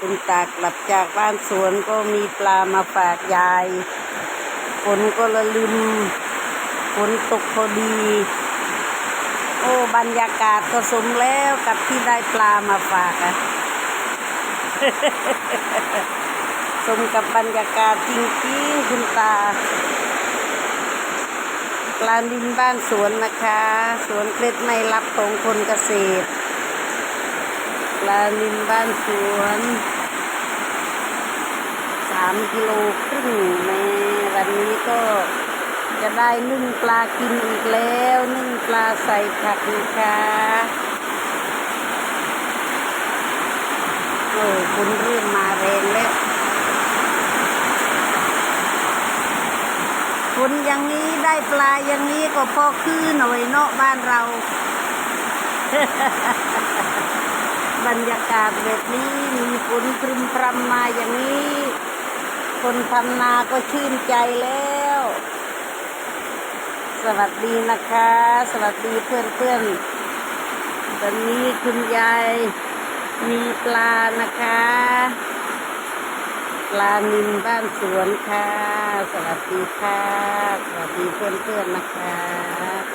คุณตากลับจากบ้านสวนก็มีปลามาฝากยายฝนก็ละลืมฝนตกพอดี โอ้บรรยากาศก็สมแล้วกับที่ได้ปลามาฝากอะสมกับบรรยากาศจริงๆคุณตาปลาดินบ้านสวนนะคะ สวนเคล็ดไม่รับของคนเกษตร ลาดินบ้านสวนสามกิโลครึ่งแม่วันนี้ก็จะได้นึ่งปลากินอีกแล้ว นึ่งปลาใส่ผักนะคะโอ้ฝนเริ่มมาแรงแล้วฝนอย่างนี้ได้ปลาอย่างนี้ก็พอคือหน่อยเนาะบ้านเรา บรรยากาศแบบนี้มีฝนครึมพรำมาอย่างนี้ คนทำนาก็ชื่นใจแล้ว สวัสดีนะคะ สวัสดีเพื่อนเพื่อนๆตอนนี้คุณยายมีปลานะคะ ปลานินบ้านสวนค่ะ สวัสดีค่ะ สวัสดีเพื่อนๆนะคะ